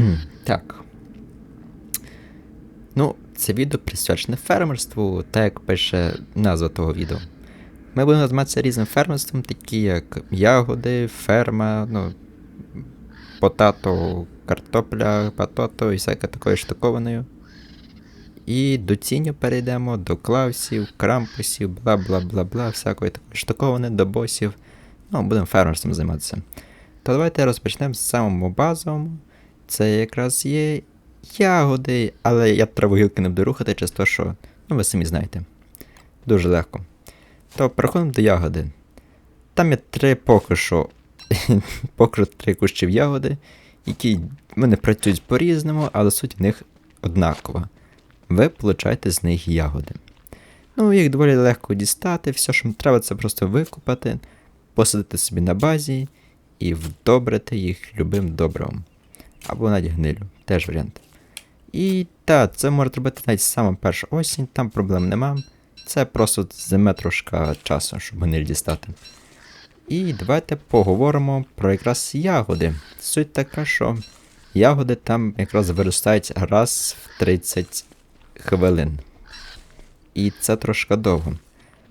так. Ну, це відео присвячене фермерству, так як пише назва того відео. Ми будемо займатися різним фермерством, такі як ягоди, ферма, ну, потато, картопля, патото і всяке такою штукованою. І до тіню перейдемо, до клаусів, крампусів, бла бла бла бла, всякої такої штуковини, до босів. Ну, будемо фермерством займатися. То давайте розпочнемо з самого базового. Це якраз є ягоди, але я траву гілки не буду рухати, через те, що, ну ви самі знаєте. Дуже легко. То переходимо до ягоди. Там є три поки що. поки що три кущів ягоди, які вони працюють по-різному, але суть в них однакова. Ви получаєте з них ягоди. Ну, їх доволі легко дістати, все, що треба, це просто викупати, посадити собі на базі і вдобрити їх любим добривом. Або навіть гнилю, теж варіант. І так, це можна робити навіть саме перша осінь, там проблем нема. Це просто займе трошка часу, щоб гниль дістати. І давайте поговоримо про якраз ягоди. Суть така, що ягоди там якраз виростають раз в 30 хвилин. І це трошки довго.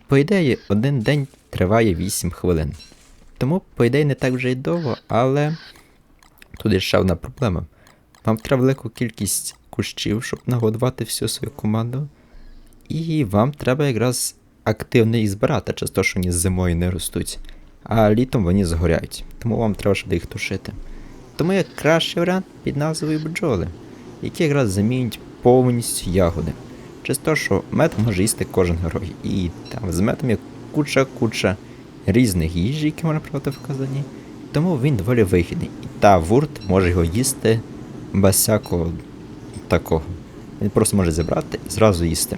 По ідеї, один день триває 8 хвилин. Тому, по ідеї, не так вже й довго, але тут ще одна проблема. Вам треба велику кількість кущів, щоб нагодувати всю свою команду. І вам треба якраз активно їх збирати, через те, що вони зимою не ростуть, а літом вони згоряють. Тому вам треба ще їх тушити. Тому є кращий варіант під назвою бджоли, які якраз замінюють повністю ягоди. Через те, що мед може їсти кожен герой. І там з медом є куча-куча різних їжі, які можна правда вказані. Тому він доволі вигідний. І та вурт може його їсти без всякого такого. Він просто може зібрати і зразу їсти.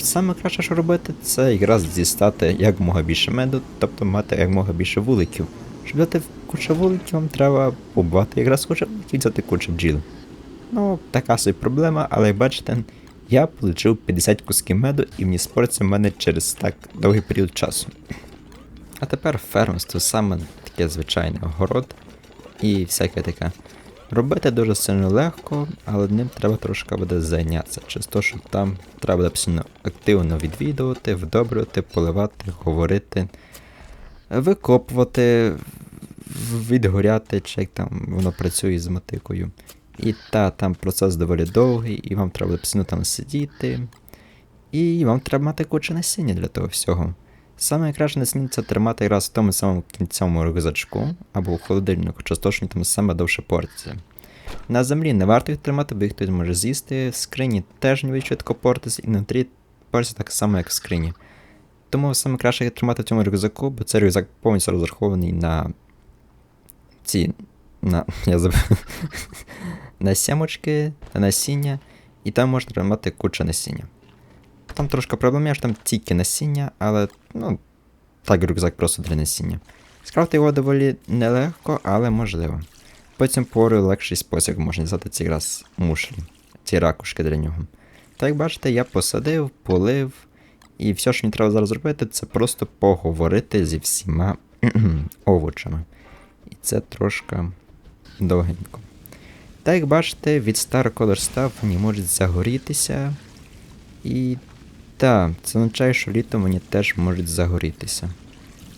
Саме краще, що робити, це якраз дістати якомога більше меду, тобто мати якомога більше вуликів. Щоб дати кучу вуликів, вам треба побувати якраз кучу вуликів і взяти кучу бджіл. Ну, така собі проблема, але як бачите, я отримав 50 кусків меду і мені спориться в мене через так довгий період часу. А тепер фермерство саме таке звичайне огород і всяке таке. Робити дуже сильно легко, але ним треба трошки буде зайнятися. Через те, що там треба буде постійно активно відвідувати, вдобрювати, поливати, говорити, викопувати, відгоряти, чи як там воно працює з мотикою. І та, там процес доволі довгий, і вам треба постійно там сидіти. І вам треба мати кучу насіння для того всього. Саме краще насіння це тримати якраз в тому самому кінцевому рюкзачку або в холодильнику, що там саме довше портиться. На землі не варто їх тримати, бо їх хтось може з'їсти, в скрині теж не швидко портиться, і внутрі портиться так само, як в скрині. Тому саме краще їх тримати в цьому рюкзаку, бо цей рюкзак повністю розрахований на ці. на. я забув. на сімочки, на насіння, і там можна тримати куча насіння. Там трошки проблема, що там тільки насіння, але ну, так рюкзак просто для насіння. Скрафти його доволі нелегко, але можливо. Потім порою легший спосіб можна взяти ці раз мушлі, ці ракушки для нього. Так як бачите, я посадив, полив, і все, що мені треба зараз зробити, це просто поговорити зі всіма овочами. І це трошки довгенько. Так як бачите, від Star Color Staff вони можуть загорітися. І так, це означає, що літом вони теж можуть загорітися.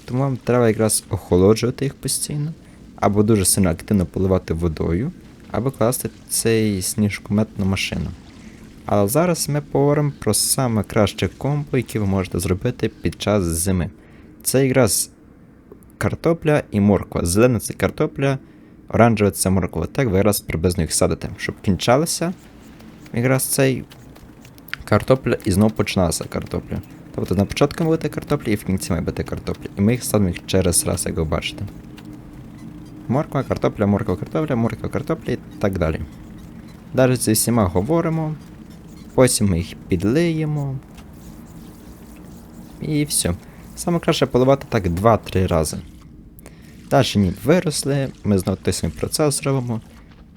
Тому вам треба якраз охолоджувати їх постійно, або дуже сильно активно поливати водою, або класти цей сніжкометну машину. Але зараз ми поговоримо про саме краще комбо, яке ви можете зробити під час зими. Це якраз картопля і морква. Зелена це картопля, оранжева це морква. Так ви якраз приблизно їх садите, щоб кінчалося якраз цей картопля і знову починалася картопля. Тобто на початку буде картопля і в кінці має бути картопля. І ми їх садимо їх через раз, як ви бачите. Морква, картопля, морква, картопля, морква, картопля і так далі. Далі зі всіма говоримо. Потім ми їх підлиємо. І все. Саме краще поливати так 2-3 рази. Далі ні, виросли, ми знову той самий процес робимо,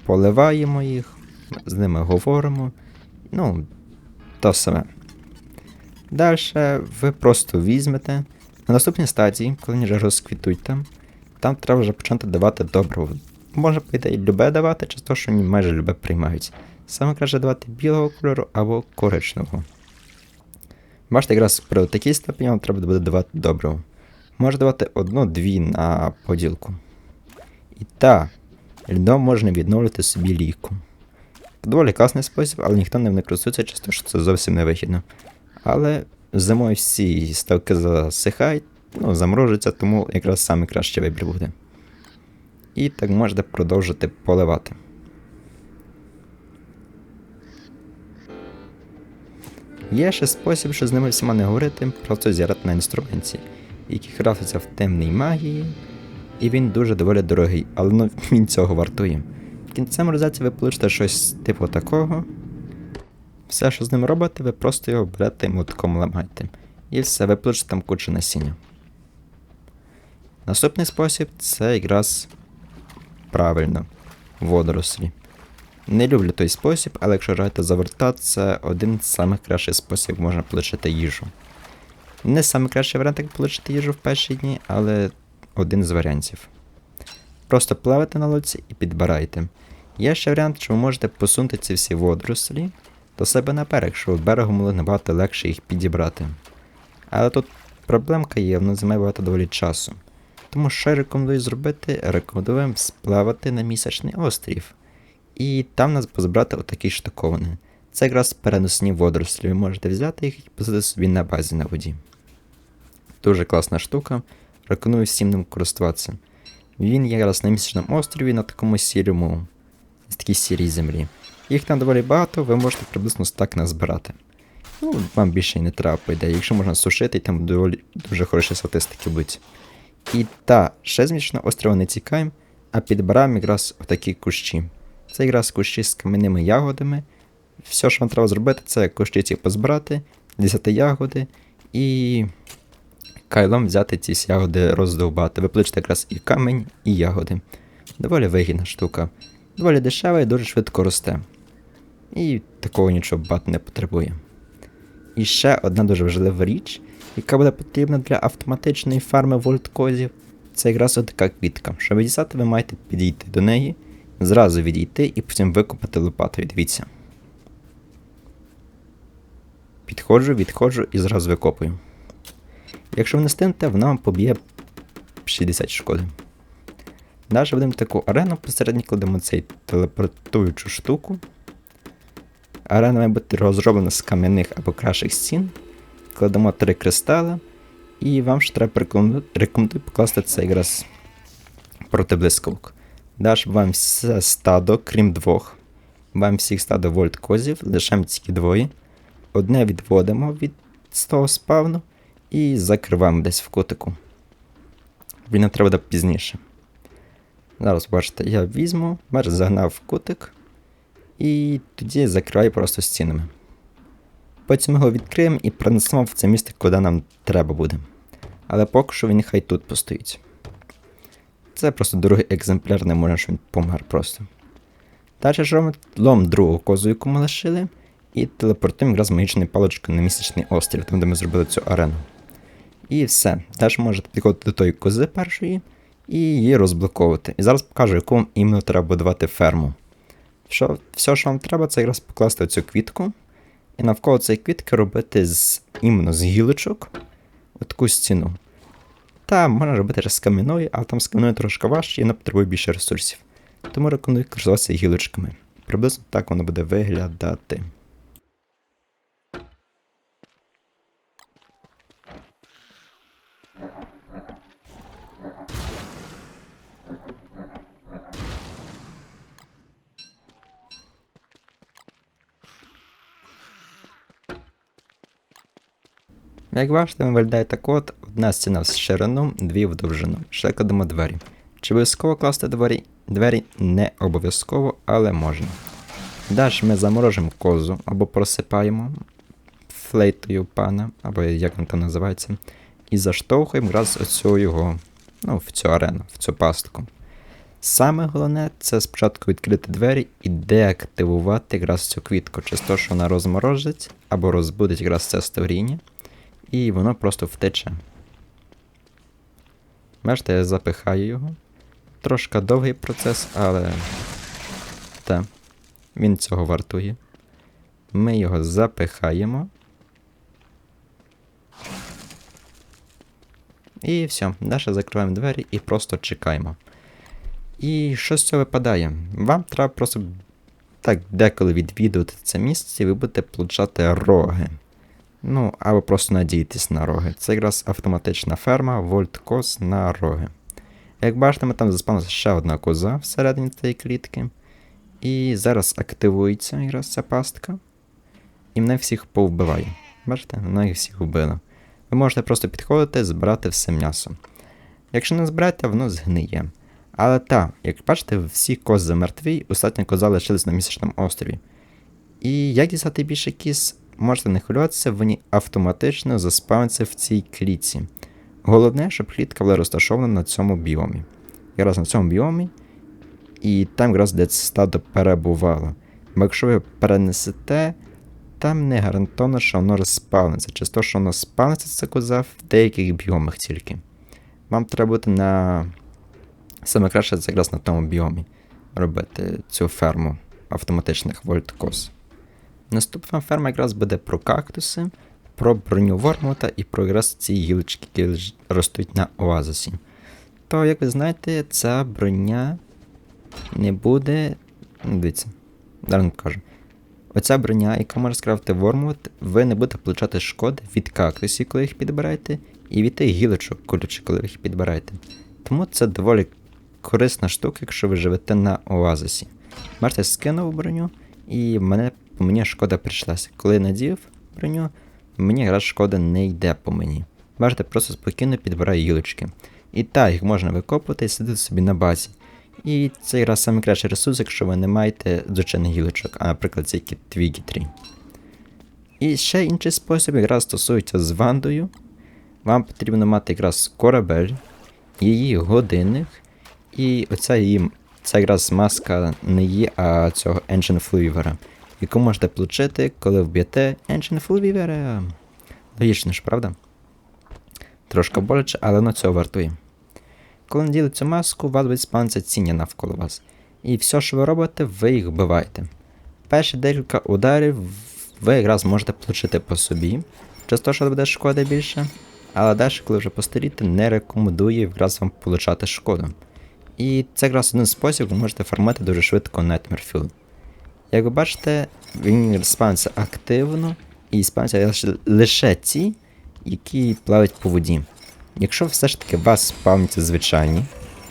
поливаємо їх, з ними говоримо. Ну, то саме. Далі ви просто візьмете. На наступній стадії, коли вони вже розквітуть там, там треба вже почати давати добриво. можна, по ідеї, любе давати, чи то, що вони майже любе приймають. Саме краще давати білого кольору або коричневого. Бачите, якраз при такій степені вам треба буде давати добриво. Може давати одну-дві на поділку. І та, льдом можна відновлювати собі ліку. Доволі класний спосіб, але ніхто не користується, часто що це зовсім не вигідно. Але зимою всі ставки засихають, ну, заморожуються, тому якраз саме кращий вибір буде. І так можете продовжити поливати. Є ще спосіб, що з ними всіма не говорити, просто зіграти на інструменті, який графиться в темній магії, і він дуже доволі дорогий, але ну, він цього вартує. Кінцем розеці ви получите щось типу такого. Все, що з ним робите, ви просто його берете і мотком ламаєте. І все, ви получите там кучу насіння. Наступний спосіб це якраз правильно водорослі. Не люблю той спосіб, але якщо граєте за це один з самих кращих спосібів, як можна отримати їжу. Не самий кращий варіант, як отримати їжу в перші дні, але один з варіантів. Просто плавайте на лодці і підбирайте. Є ще варіант, що ви можете посунути ці всі водорослі до себе на берег, щоб берегом було набагато легше їх підібрати. Але тут проблемка є, воно займає багато доволі часу. Тому що я рекомендую зробити, рекомендую вам сплавати на місячний острів. І там нас позбрати отакі штуковини. Це якраз переносні водорослі. Ви можете взяти їх і посадити собі на базі на воді. Дуже класна штука. Рекомендую всім ним користуватися. Він якраз на місячному острові на такому сірому, такій сірій землі. Їх там доволі багато, ви можете приблизно так назбирати. Ну, вам більше і не треба, ідеї. Якщо можна сушити, і там доволі дуже хороші статистики будуть. І та, ще з місячного острова не тікаємо, а підбираємо якраз отакі кущі. Це якраз кущі з кам'яними ягодами. Все, що вам треба зробити, це кущі ці позбирати, взяти ягоди і кайлом взяти ці ягоди роздовбати. Ви якраз і камінь, і ягоди. Доволі вигідна штука. Доволі дешева і дуже швидко росте. І такого нічого багато не потребує. І ще одна дуже важлива річ, яка буде потрібна для автоматичної фарми вольткозів, це якраз така квітка. Щоб дістати, ви маєте підійти до неї, зразу відійти і потім викопати лопатою. Дивіться. Підходжу, відходжу і зразу викопую. Якщо ви не стинете, вона вам поб'є 60 шкоди. Далі будемо таку арену посередньо кладемо цей телепортуючу штуку. Арена має бути розроблена з кам'яних або кращих стін. Кладемо три кристали. І вам ще треба рекомендую покласти це якраз проти блискавок. Далі вам все стадо, крім двох. Вам всіх стадо вольт козів, лишаємо тільки двоє. Одне відводимо від того спавну і закриваємо десь в кутику. Він нам треба пізніше. Зараз бачите, я візьму, мер загнав в кутик. І тоді закриваю просто стінами. Потім його відкриємо і принесемо в це місце, куди нам треба буде. Але поки що він хай тут постоїть. Це просто другий екземпляр, не можна, щоб він помер просто. Далі ж робимо лом другу козу, яку ми лишили, і телепортуємо якраз магічною паличкою на місячний острів, там де ми зробили цю арену. І все. Теж можете підходити до тої кози першої і її розблоковувати. І зараз покажу, яку вам іменно треба будувати ферму. Що, Все, що вам треба, це якраз покласти цю квітку. І навколо цієї квітки робити з, іменно з гілочок таку стіну. Та можна робити з кам'яною, але там з кам'яною трошки важче і вона потребує більше ресурсів. Тому рекомендую користуватися гілочками. Приблизно так воно буде виглядати. Як бачите, виглядає так от, одна стіна в ширину, дві в довжину. Ще кладемо двері. Чи обов'язково класти двері? Двері не обов'язково, але можна. Далі ми заморожимо козу або просипаємо флейтою пана, або як він там називається, і заштовхуємо раз оцю його, ну, в цю арену, в цю пастку. Саме головне це спочатку відкрити двері і деактивувати якраз цю квітку, через те, що вона розморозить або розбудить якраз це створіння і воно просто втече. Бачите, я запихаю його. Трошки довгий процес, але. Та. Він цього вартує. Ми його запихаємо. І все. Далі закриваємо двері і просто чекаємо. І що з цього випадає? Вам треба просто так деколи відвідувати це місце, і ви будете получати роги. Ну, або просто надіятись на роги. Це якраз автоматична ферма Вольткос на роги. Як бачите, ми там заспавнилася ще одна коза всередині цієї клітки. І зараз активується якраз ця пастка. І мене всіх повбиває. Бачите, вона їх всіх вбила. Ви можете просто підходити, збирати все м'ясо. Якщо не зберете, воно згниє. Але так, як бачите, всі кози мертві, остатня коза лишилась на місячному острові. І як дістати більше кіз, можете не хвилюватися, вони автоматично заспавняться в цій клітці. Головне, щоб клітка була розташована на цьому біомі. Якраз на цьому біомі, і там якраз де стадо перебувало. Бо якщо ви перенесете, там не гарантовано, що воно розспавниться. Чи то, що воно спавниться, це коза в деяких біомах тільки. Вам треба бути на. Саме краще це якраз на тому біомі робити цю ферму автоматичних вольткос. Наступна ферма якраз буде про кактуси, про броню Вормута і про якраз ці гілочки, які ростуть на оазисі. То, як ви знаєте, ця броня не буде. Дивіться, зараз покажу. Оця броня, яка може скрафти Вормут, ви не будете получати шкоди від кактусів, коли їх підбираєте, і від тих гілочок колючих, коли ви їх підбираєте. Тому це доволі корисна штука, якщо ви живете на оазисі. Бачите, скинув броню, і мене, по мені шкода прийшлася. Коли надів броню, мені якраз шкода не йде по мені. Бачите, просто спокійно підбираю гілочки. І так, їх можна викопувати і сидіти собі на базі. І це якраз найкращий ресурс, якщо ви не маєте звичайних гілочок, а наприклад, ці твігі 3. І ще інший спосіб якраз стосується з вандою. Вам потрібно мати якраз корабель, її годинник, і оця її, це якраз маска не її, а цього Ancient Fluivera, яку можете отримати, коли вб'єте Ancient Fluivera. Логічно ж, правда? Трошки боляче, але воно цього вартує. Коли наділи цю маску, у вас буде спавниться ціння навколо вас. І все, що ви робите, ви їх вбиваєте. Перші декілька ударів ви якраз можете отримати по собі, через те, що буде шкода більше. Але далі, коли вже постаріти, не рекомендую якраз вам получати шкоду. І це якраз один спосіб, ви можете формати дуже швидко Nightmare Fuel. Як ви бачите, він спавниться активно і спавниться лише, лише ті, які плавають по воді. Якщо все ж таки вас спавняться звичайні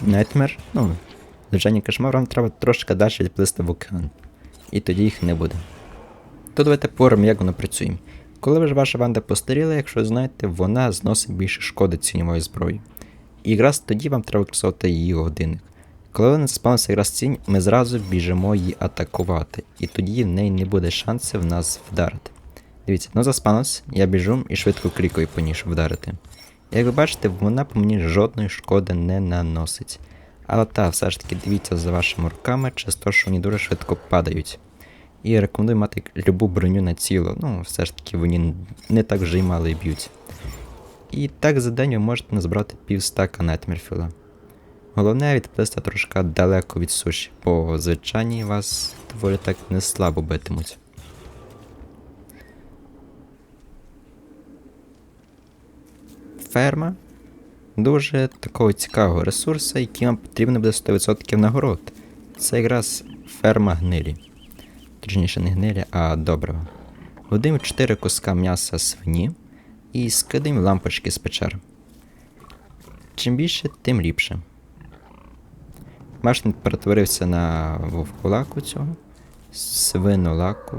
Nightmare, ну, звичайні кошмар, вам треба трошки далі відплисти в океан. І тоді їх не буде. То давайте поговоримо, як воно працює. Коли вже ваша банда постаріла, якщо ви знаєте, вона зносить більше шкоди цінньової зброї. І якраз тоді вам треба використовувати її годинник. Коли вона спавниться якраз цінь, ми зразу біжимо її атакувати, і тоді в неї не буде шансів нас вдарити. Дивіться, ну заспавнився, я біжу і швидко клікаю по ній, щоб вдарити. Як ви бачите, вона по мені жодної шкоди не наносить. Але та, все ж таки дивіться за вашими руками, через те, що вони дуже швидко падають. І рекомендую мати любу броню на тіло, ну, все ж таки вони не так вже й мало і б'ють. І так за день ви можете назбирати пів стака нетмірфіла. Головне відплисти трошки далеко від суші, бо звичайні вас доволі так не слабо битимуть. Ферма дуже такого цікавого ресурсу, який вам потрібно буде 100% нагород. Це якраз ферма гнилі. Точніше, не гнилі, а добрива. Годимо 4 куска м'яса свині і скидаємо лампочки з печер. Чим більше, тим ліпше. Машин перетворився на вовкулаку цього. Свинолаку.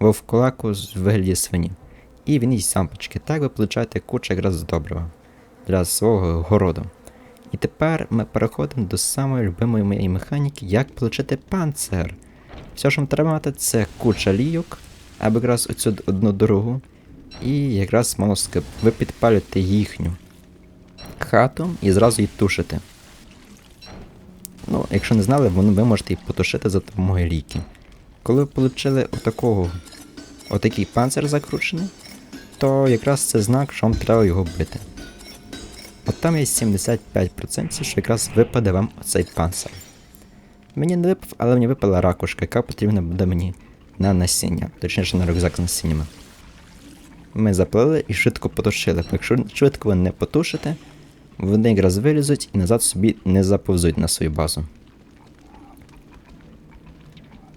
Вовкулаку з вигляді свині. І він їсть лампочки. Так ви получаєте кучу якраз добрива для свого городу. І тепер ми переходимо до самої любимої моєї механіки, як отримати панцир. Все, що вам треба мати, це куча лійок, або якраз оцю одну дорогу. І якраз молоски, ви підпалюєте їхню хату і зразу її тушите. Ну, якщо не знали, ви можете їх потушити за допомогою ліки. Коли ви отримали отакого, отакий панцир закручений, то якраз це знак, що вам треба його бити. От там є 75%, що якраз випаде вам оцей панцир. Мені не випав, але мені випала ракушка, яка потрібна буде мені на насіння, точніше на рюкзак з насіннями. Ми заплили і швидко потушили. Якщо швидко ви не потушите, вони якраз вилізуть і назад собі не заповзуть на свою базу.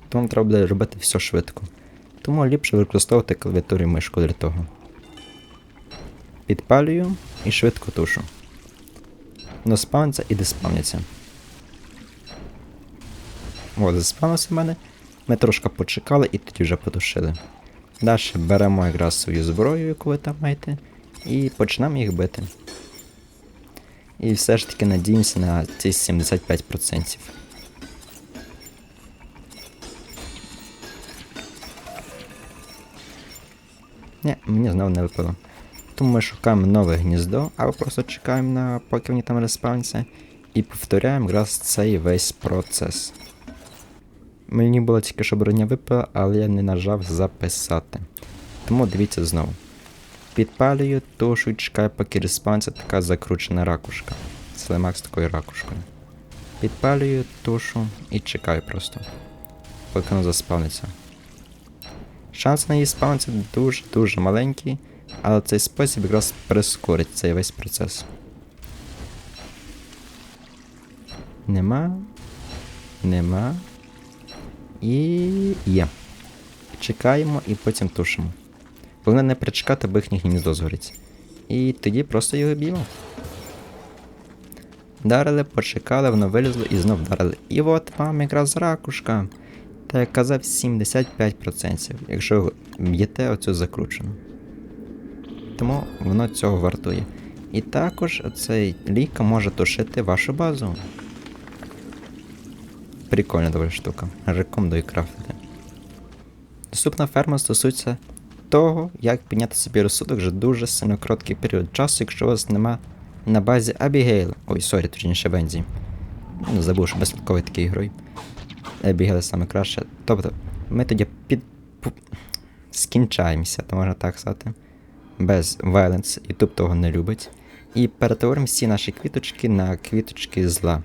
Тому треба буде робити все швидко. Тому ліпше використовувати клавіатуру і мишку для того. Підпалюю і швидко тушу. Воно спавниться і диспавняться. О, заспавнився в мене. Ми трошки почекали і тоді вже потушили. Далі беремо якраз свою зброю, яку ви там маєте, і почнемо їх бити. І все ж таки надіємося на ці 75%. Ні, мені знову не випало. Тому ми шукаємо нове гніздо, або просто чекаємо на поки вони там респавняться, і повторяємо якраз цей весь процес. Мені було тільки, що броня випала, але я не нажав записати. Тому дивіться знову. Підпалюю, чекаю, поки респавниться така закручена ракушка. Слаймак з такою ракушкою. Підпалюю, тушу і чекаю просто. Поки воно заспавниться. Шанс на її спавниться дуже-дуже маленький, але цей спосіб якраз прискорить цей весь процес. Нема. Нема. І є. Чекаємо і потім тушимо. Головне не причекати, бо їхнє гніздо згорить. І тоді просто його б'ємо. Вдарили, почекали, воно вилізло і знов вдарили. І от вам якраз ракушка. Та як казав, 75%, якщо б'єте оцю закручену. Тому воно цього вартує. І також цей ліка може тушити вашу базу. Прикольна доволі штука. Рекомендую крафтити. Наступна ферма стосується того, як підняти собі розсудок вже дуже сильно короткий період часу, якщо у вас нема на базі Абігейл. Ой, сорі, точніше Вензі. Ну, забув, що безпадковий такий герой. Абігейл саме краще. Тобто, ми тоді під. скінчаємося, то можна так сказати. Без Violence, YouTube того не любить. І перетворимо всі наші квіточки на квіточки зла.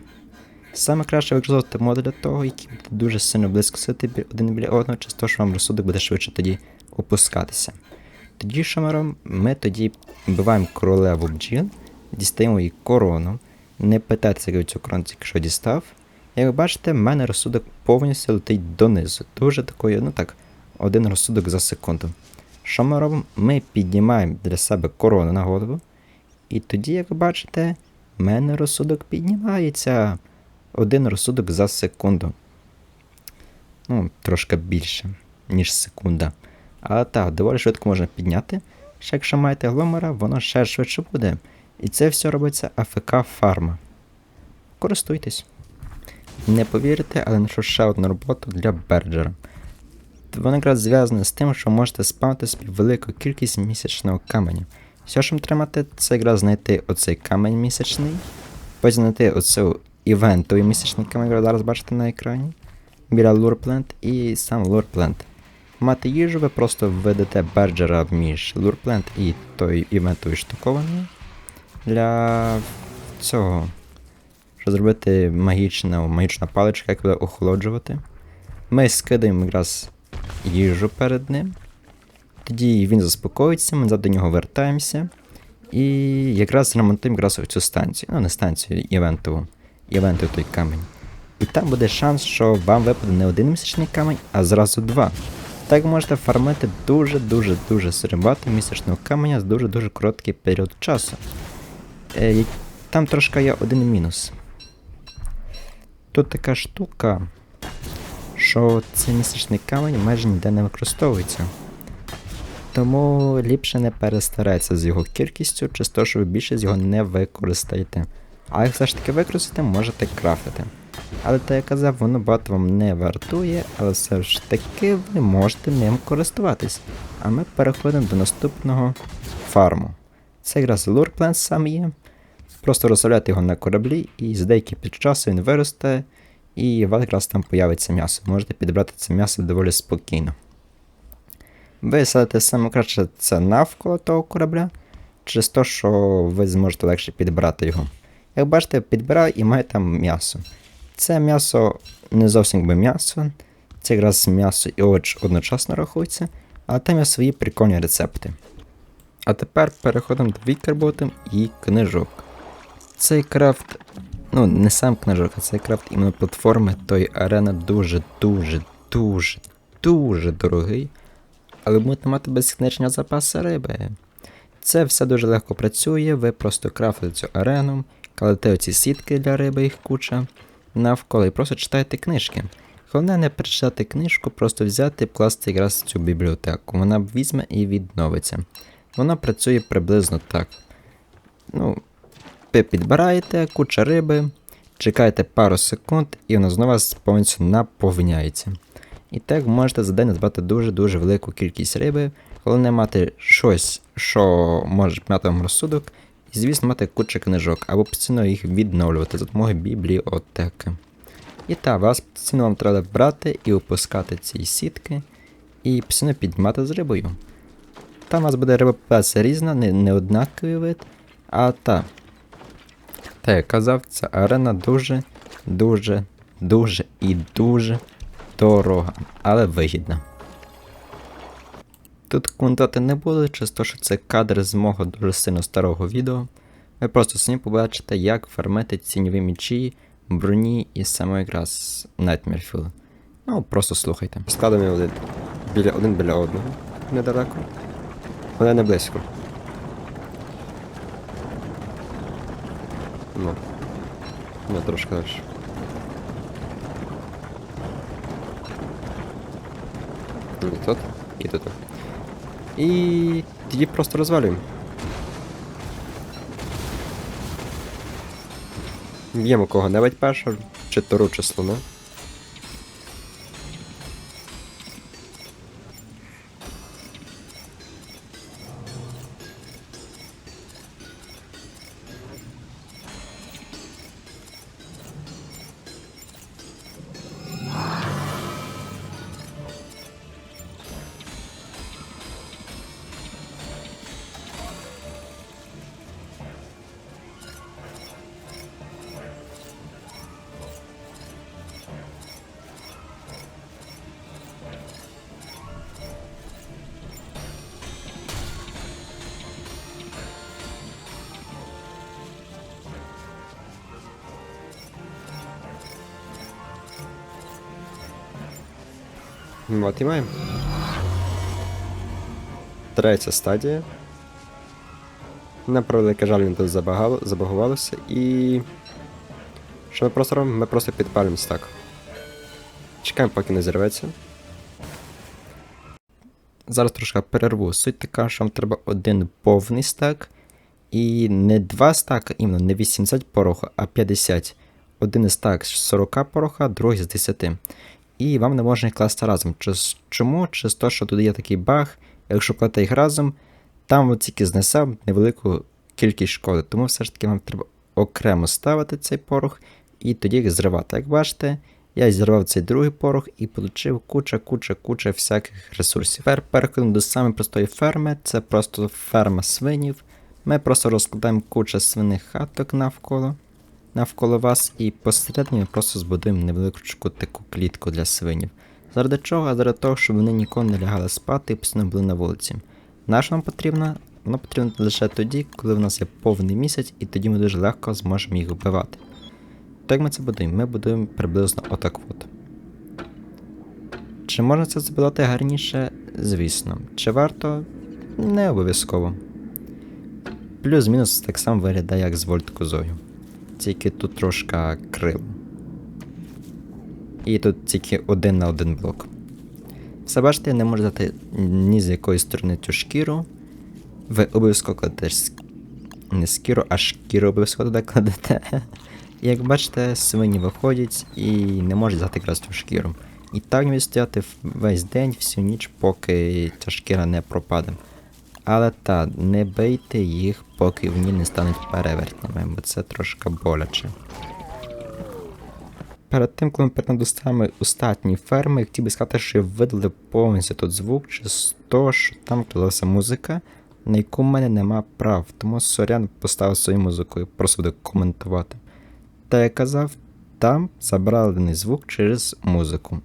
Саме краще використовувати моди для того, які будуть дуже сильно близько сидіти бі- один біля одного, через те, що вам розсудок буде швидше тоді опускатися. Тоді що ми тоді вбиваємо королеву бджіл, дістаємо її корону. Не питайтеся, як цю корону тільки що дістав. Як ви бачите, в мене розсудок повністю летить донизу. Дуже такою, ну так, один розсудок за секунду. Що ми робимо? Ми піднімаємо для себе корону на голову. І тоді, як ви бачите, в мене розсудок піднімається. Один розсудок за секунду. Ну, трошки більше, ніж секунда. Але так, доволі швидко можна підняти. Ще якщо маєте гломера, воно ще швидше буде. І це все робиться АФК фарма. Користуйтесь. Не повірите, але знайшов ще одну роботу для Берджера. Воно якраз зв'язане з тим, що можете спавнити собі велику кількість місячного каменю. Все, що тримати, це якраз знайти оцей камень місячний, потім знайти оцю івентовий місячний камень, який зараз бачите на екрані, біля лурпленд і сам лурпленд. Мати їжу, ви просто введете берджера між лурпленд і той івентовий штукований для цього. Щоб зробити магічну, магічна паличка, як буде охолоджувати. Ми скидаємо якраз їжу перед ним. Тоді він заспокоїться, ми назад до нього вертаємося. І якраз ремонтуємо якраз цю станцію. Ну, не станцію, івентову. Івентовий той камінь. І там буде шанс, що вам випаде не один місячний камінь, а зразу два. Так можете фармити дуже-дуже дуже багато місячного каменя з дуже-дуже короткий період часу. Е, там трошки є один мінус. Тут така штука, що цей місячний камінь майже ніде не використовується. Тому ліпше не перестарайтеся з його кількістю, чи з того, що ви більше з його не використаєте. А як все ж таки використати, можете крафтити. Але так я казав, воно багато вам не вартує, але все ж таки ви можете ним користуватись. А ми переходимо до наступного фарму. Це якраз лурплен сам є. Просто розставляти його на кораблі, і з деякий під часу він виросте, і у вас якраз там появиться м'ясо. Можете підібрати це м'ясо доволі спокійно. Ви садите саме краще це навколо того корабля. через те, що ви зможете легше підбирати його. Як бачите, підбираю і маю там м'ясо. Це м'ясо не зовсім якби м'ясо, це якраз м'ясо і овоч одночасно рахується, але там є свої прикольні рецепти. А тепер переходимо до вікерботом і книжок. Цей крафт, ну не сам книжок, а цей крафт іменно платформи, той арена дуже, дуже, дуже, дуже дорогий. Але будете мати безкінечні запаси риби. Це все дуже легко працює, ви просто крафтите цю арену, кладете оці сітки для риби, їх куча навколо і просто читаєте книжки. Головне не перечитати книжку, просто взяти і вкласти якраз в цю бібліотеку. Вона візьме і відновиться. Вона працює приблизно так. Ну, ви підбираєте куча риби, чекаєте пару секунд, і вона знову повністю наповняється. І так можете за день збирати дуже-дуже велику кількість риби. Головне мати щось, що може мати вам розсудок, і, звісно, мати кучу книжок, або постійно їх відновлювати за допомогою бібліотеки. І так, вас постійно вам треба брати і опускати ці сітки, і постійно піднімати з рибою. Там у вас буде риба різна, не, не однаковий вид, а та. Та як казав, ця арена дуже, дуже, дуже і дуже дорога, але вигідна. Тут коментувати не буду, через те, що це кадр з мого дуже сильно старого відео. Ви просто самі побачите, як фармити ціньові мічі, броні і саме якраз Nightmare Fuel. Ну, просто слухайте. Складені один біля один біля одного. Недалеко. Але не близько. Ну. Ну, трошки далі. І тут, і тут. І тоді просто розвалюємо. Б'ємо кого-небудь першого, чи тору, чи слона. От і маємо. Третя стадія. На превелике жаль, він тут забагало, забагувалося і. Що ми просто робимо? Ми просто підпалимо стак. Чекаємо, поки не зірветься. Зараз трошки перерву. Суть така, що вам треба один повний стак. І не два стака, іменно не 80 пороху, а 50. Один стак з 40 пороха, другий з 10. І вам не можна їх класти разом. Чому? Через те, що тут є такий баг, якщо клати їх разом, там от тільки знесе невелику кількість шкоди. Тому все ж таки вам треба окремо ставити цей порох і тоді їх зривати. Як бачите, я зірвав цей другий порох і отримав куча, куча, куча всяких ресурсів. Тепер переходимо до самої простої ферми, це просто ферма свинів. Ми просто розкладаємо куча свиних хаток навколо навколо вас, і посередині ми просто збудуємо невеличку таку клітку для свинів. Заради чого? А заради того, щоб вони ніколи не лягали спати і постійно були на вулиці. На що нам потрібно? Воно потрібно лише тоді, коли в нас є повний місяць, і тоді ми дуже легко зможемо їх вбивати. То як ми це будуємо? Ми будуємо приблизно отак от. Чи можна це збудувати гарніше? Звісно. Чи варто? Не обов'язково. Плюс-мінус так само виглядає, як з вольт козою тільки тут трошки криво. І тут тільки один на один блок. Все бачите, я не можу дати ні з якої сторони цю шкіру. Ви обов'язково кладете не скіру, а шкіру обов'язково туди кладете. І як бачите, свині виходять і не можуть взяти якраз цю шкіру. І так не стояти весь день, всю ніч, поки ця шкіра не пропаде. Але та, не бийте їх, поки вони не стануть перевертнями, бо це трошки боляче. Перед тим, коли ми перейдемо остатньої ферми, я хотів би сказати, що я видалив повністю тут звук, через то, що там вкладалася музика. на яку в мене нема прав, тому сорян поставив свою музику і просто буду коментувати. Та я казав, там забралений звук через музику.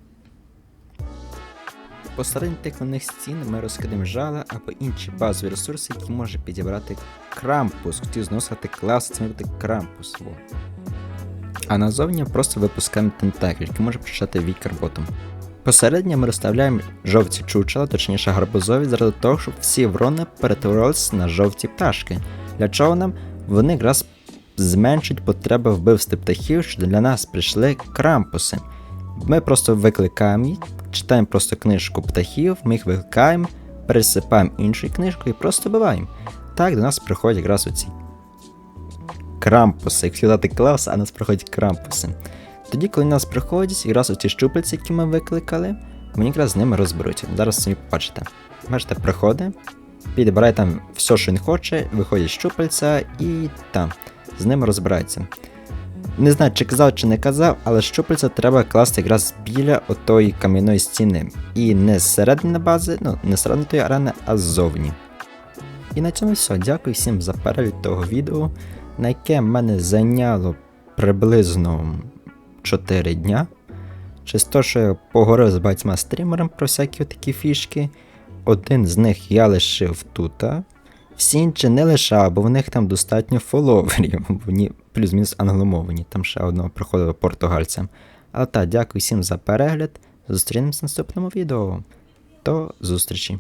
Посередині тиклених стін ми розкидаємо жала або інші базові ресурси, які може підібрати крампус. Хотів зносити клас, це бути крампус. А назовні просто випускаємо тентакль, який може почати вікерботом. Посередньо ми розставляємо жовті чучела, точніше гарбузові, заради того, щоб всі ворони перетворилися на жовті пташки. Для чого нам? Вони якраз зменшують потреби вбивстві птахів, що для нас прийшли крампуси. Ми просто викликаємо їх, читаємо просто книжку птахів, ми їх викликаємо, пересипаємо іншою книжкою і просто вбиваємо. Так до нас приходять якраз оці крампуси. Як дати клас, а нас приходять крампуси. Тоді, коли нас приходять, якраз оці щупальці, які ми викликали, вони якраз з ними розберуться. Зараз самі побачите. Бачите, приходить, підбирає там все, що він хоче, виходять щупальця і там, з ними розбирається. Не знаю, чи казав, чи не казав, але щупальця треба класти якраз біля отої кам'яної стіни. І не зсередини бази, ну, не зсередини тої арени, а ззовні. І на цьому все. Дякую всім за перегляд того відео, на яке мене зайняло приблизно 4 дня. Через те, що я поговорив з багатьма стрімерами про всякі такі фішки. Один з них я лишив тут. Всі інші не лишав, бо в них там достатньо фоловерів. Плюс-мінус англомовні, там ще одного приходило португальцям. Але так, дякую всім за перегляд. Зустрінемось в наступному відео. До зустрічі!